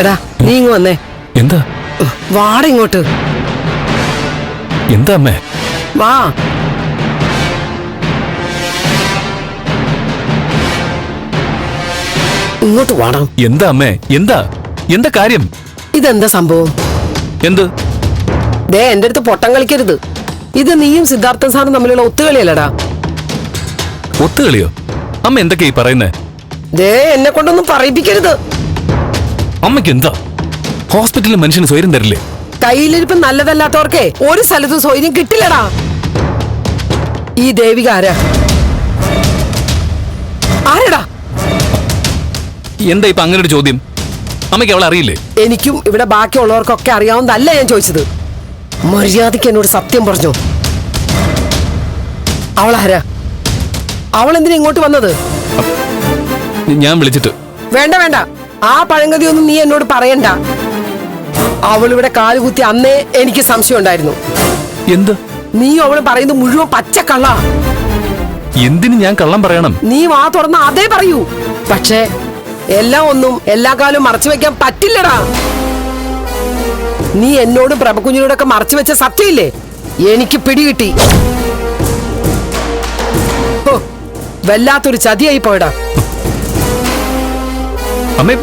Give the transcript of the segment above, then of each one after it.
എടാ നീ ഇങ്ങ് വന്നേ. എന്താ? വാട ഇങ്ങോട്ട്. എന്താ അമ്മേ? വാ. ഇങ്ങോട്ട് വാടാ. എന്താ അമ്മേ? എന്താ? എന്താ കാര്യം? ഇതെന്താ സംഭവം? എന്ത്? ദേ എന്റെ അടുത്ത് പൊട്ടം കളിക്കരുത്. ഇത് നീയും സിദ്ധാർത്ഥൻ സാറും തമ്മിലുള്ള ഒത്തുകളിയല്ലടാ. ഒത്തുകളിയോ? അമ്മ എന്തൊക്കെയാ ഈ പറയുന്നേ? ദേ എന്നെ കൊണ്ടൊന്നും പറയിപ്പിക്കരുത്. അമ്മയ്ക്ക് എന്താ ഹോസ്പിറ്റലിൽ മനുഷ്യന് സ്വയം തരില്ലേ? കയ്യിലിരിപ്പ് നല്ലതല്ലാത്തവർക്കേ ഒരു സ്ഥലത്തും സ്വൈര്യം കിട്ടില്ലടാ. ഈ ദേവിക ആരാ? ആരടാ? എന്താ ഇപ്പൊ അങ്ങനെ ഒരു ചോദ്യം? അമ്മയ്ക്ക് അവളെ അറിയില്ലേ? എനിക്കും ഇവിടെ ബാക്കിയുള്ളവർക്കൊക്കെ അറിയാവുന്നതല്ല ഞാൻ ചോദിച്ചത്. മര്യാദയ്ക്ക് എന്നോട് സത്യം പറഞ്ഞു? അവളാരാ? അവൾ എന്തിനാ ഇങ്ങോട്ട് വന്നത്? ഞാൻ വിളിച്ചിട്ട്. വേണ്ട വേണ്ട. ആ പഴങ്കതി ഒന്നും നീ എന്നോട് പറയണ്ട. അവളിവിടെ കാലുകുത്തി അന്നേ എനിക്ക് സംശയം ഉണ്ടായിരുന്നു. എന്ത്? നീ അവൾ പറയുന്നത് മുഴുവൻ പച്ച പച്ചക്കള്ള എന്തിന് ഞാൻ കള്ളം പറയണം? നീ വാ തുറന്ന അതേ പറയൂ. പക്ഷേ എല്ലാം ഒന്നും എല്ലാ കാലവും മറച്ചു വെക്കാൻ പറ്റില്ലടാ. നീ എന്നോടും പ്രഭകുഞ്ഞിനോടൊക്കെ മറച്ചു വെച്ച സത്യമില്ലേ? എനിക്ക് പിടികിട്ടി വല്ലാത്തൊരു ചതിയായി പോയടാ. അമ്മേ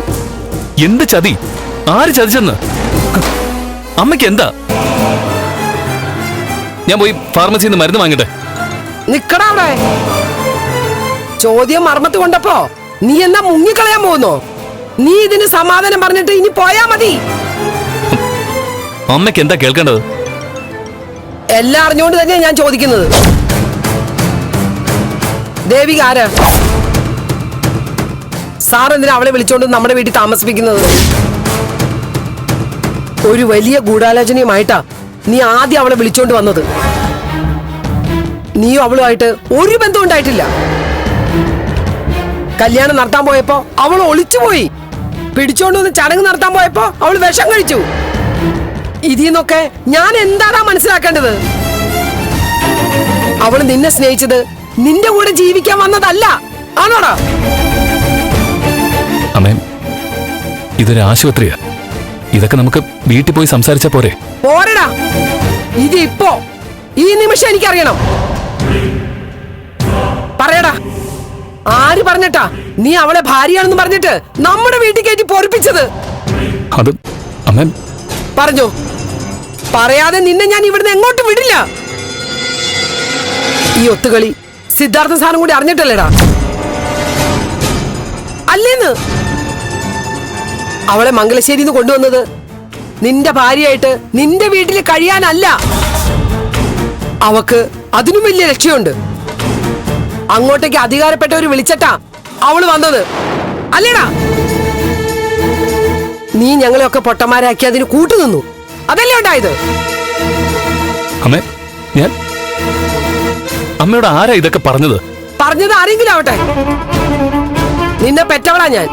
എന്ത് ചതി? ആര് ചതിച്ചെന്ന്? അമ്മയ്ക്ക് എന്താ? ഞാൻ പോയി ഫാർമസിയിൽ നിന്ന് മരുന്ന് വാങ്ങട്ടെ നിക്കടാ അവിടെ. ചോദ്യം മർമ്മത്ത് കൊണ്ടപ്പോ നീ എന്നാ മുങ്ങിക്കളയാൻ പോകുന്നോ? നീ ഇതിന് സമാധാനം പറഞ്ഞിട്ട് ഇനി പോയാ മതി. അമ്മയ്ക്ക് എന്താ കേൾക്കേണ്ടത്? എല്ലാം അറിഞ്ഞുകൊണ്ട് തന്നെയാ ഞാൻ ചോദിക്കുന്നത്. ദേവിക ആരാ? സാർ എന്തിനാ അവളെ വിളിച്ചോണ്ട് നമ്മുടെ വീട്ടിൽ താമസിപ്പിക്കുന്നത്? ഒരു വലിയ ഗൂഢാലോചനയുമായിട്ടാ നീ ആദ്യം അവളെ വിളിച്ചോണ്ട് വന്നത്. നീയും അവളുമായിട്ട് ഒരു ബന്ധം ഉണ്ടായിട്ടില്ല. കല്യാണം നടത്താൻ പോയപ്പോ അവൾ ഒളിച്ചുപോയി പിടിച്ചോണ്ട് വന്ന് ചടങ്ങ് നടത്താൻ പോയപ്പോ അവൾ വിഷം കഴിച്ചു. ഇതിൽ നിന്നൊക്കെ ഞാൻ എന്താടാ മനസ്സിലാക്കേണ്ടത്? അവൾ നിന്നെ സ്നേഹിച്ചത് നിന്റെ കൂടെ ജീവിക്കാൻ വന്നതല്ല. ആണോടാ? അമ്മേ ഇതൊരു ആശുപത്രിയാ. ഇതൊക്കെ നമുക്ക് വീട്ടിൽ പോയി സംസാരിച്ചാ പോരെ. പോരടാ. ഇത് ഇപ്പോ. ഈ നിമിഷം എനിക്കറിയണം. പറയടാ. ആര് പറഞ്ഞിട്ടാ നീ അവളെ ഭാര്യയാണെന്ന് പറഞ്ഞിട്ട് നമ്മുടെ വീട്ടിൽ കയറ്റി പൊറിപ്പിച്ചത്? അത് അമ്മേ പറഞ്ഞു. പറയാതെ നിന്നെ ഞാൻ ഇവിടുന്ന് എങ്ങോട്ടും വിടില്ല. ഈ ഒത്തുകളി സിദ്ധാർത്ഥ സാധനം കൂടി അറിഞ്ഞിട്ടല്ലേടാ? അല്ലേന്ന്? അവളെ മംഗലശ്ശേരിയിൽ നിന്ന് കൊണ്ടുവന്നത്? നിന്റെ ഭാര്യയായിട്ട് നിന്റെ വീട്ടിൽ കഴിയാനല്ല. അവക്ക് അതിനും വലിയ ലക്ഷ്യമുണ്ട് അങ്ങോട്ടേക്ക് അധികാരപ്പെട്ടവർ വിളിച്ചിട്ടാ അവൾ വന്നത്. അല്ലേടാ? നീ ഞങ്ങളെയൊക്കെ പൊട്ടന്മാരാക്കി അതിന് കൂട്ടുനിന്നു. അതല്ലേ ഉണ്ടായത്? അമ്മേ ഞാൻ അമ്മയോട് ആരാ ഇതൊക്കെ പറഞ്ഞത്? പറഞ്ഞത് ആരെങ്കിലും ആവട്ടെ. നിന്നെ പെറ്റവളാ ഞാൻ.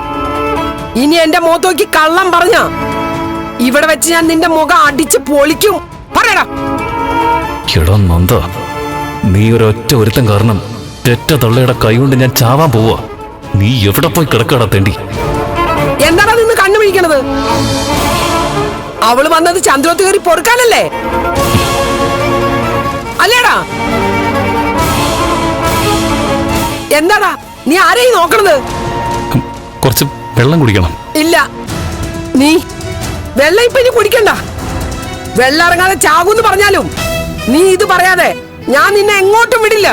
ഇനി എന്റെ മുഖത്ത് നോക്കി കള്ളം പറഞ്ഞ. ഇവിടെ വെച്ച് ഞാൻ നിന്റെ മുഖം അടിച്ച് പൊളിക്കും. പറയടാ. എടോ നന്ദ നീ ഒരൊറ്റ ഒരുത്തം കാരണം തെറ്റ തള്ളയുടെ കൈകൊണ്ട് ഞാൻ ചാവാൻ പോവാ. നീ എവിടെ പോയി കിടക്കടാ തേണ്ടി? എന്താണ് നിന്ന് കണ്ണു പിടിക്കണത് അവൾ വന്നത് ചന്ദ്രോത്ത് കയറി പൊറുക്കാനല്ലേ? അല്ലേടാ? എന്താടാ? നീ ആരെയും നോക്കണത്? കുറച്ച് വെള്ളം കുടിക്കണം. ഇല്ല. നീ വെള്ളം ഇപ്പൊ ഇനി കുടിക്കണ്ട. വെള്ളം ഇറങ്ങാതെ ചാകൂന്ന് പറഞ്ഞാലും നീ ഇത് പറയാതെ ഞാൻ നിന്നെ എങ്ങോട്ടും വിടില്ല.